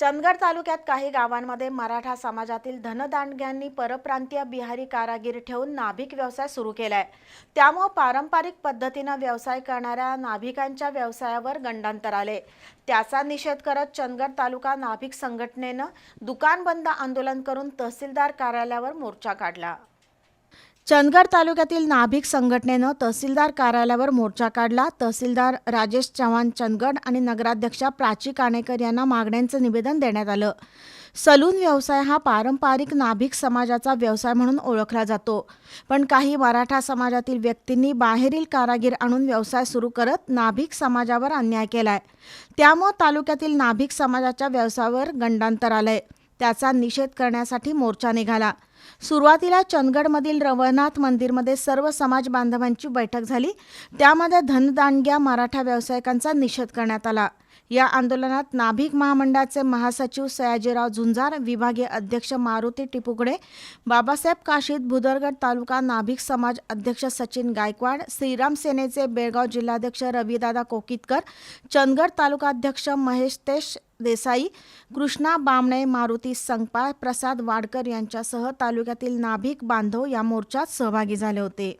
चंदगड तालुक्यात काही गावांमध्ये मराठा समाजातील धनदांडग्यांनी परप्रांतीय बिहारी कारागीर ठेवून नाभिक व्यवसाय सुरू केलाय. त्यामुळं पारंपरिक पद्धतीनं व्यवसाय करणाऱ्या नाभिकांच्या व्यवसायावर गंडांतर आले. त्याचा निषेध करत चंदगड तालुका नाभिक संघटनेनं दुकान बंद आंदोलन करून तहसीलदार कार्यालयावर मोर्चा काढला. चंदगड तालुक्यातील नाभिक संघटनेनं तहसीलदार कार्यालयावर मोर्चा काढला. तहसीलदार राजेश चव्हाण चंदगड आणि नगराध्यक्षा प्राची काणेकर यांना मागण्यांचं निवेदन देण्यात आलं. सलून व्यवसाय हा पारंपरिक नाभिक समाजाचा व्यवसाय म्हणून ओळखला जातो. पण काही मराठा समाजातील व्यक्तींनी बाहेरील कारागीर आणून व्यवसाय सुरू करत नाभिक समाजावर अन्याय केलाय. त्यामुळं तालुक्यातील नाभिक समाजाच्या व्यवसायावर गंडांतर आलंय. त्याचा निषेध करण्यासाठी मोर्चा निघाला. सुरुवातीला चंदगडमधील रवळनाथ मंदिरमध्ये सर्व समाज बांधवांची बैठक झाली. त्यामध्ये धनदांडग्या मराठा व्यावसायिकांचा निषेध करण्यात आला. या आंदोलनात नाभिक महामंडळाचे महासचिव सयाजीराव झुंजार विभागीय अध्यक्ष मारुती टिपुकडे बाबासाहेब काशीद भुदरगड तालुका नाभिक समाज अध्यक्ष सचिन गायकवाड श्रीराम सेनेचे बेळगाव जिल्हाध्यक्ष रविदादा कोकितकर चंदगड तालुकाध्यक्ष महेश तेश देसाई कृष्णा बामणे मारुती संगपाळ प्रसाद वाडकर यांच्यासह तालुक्यातील नाभिक बांधव या मोर्चात सहभागी झाले होते.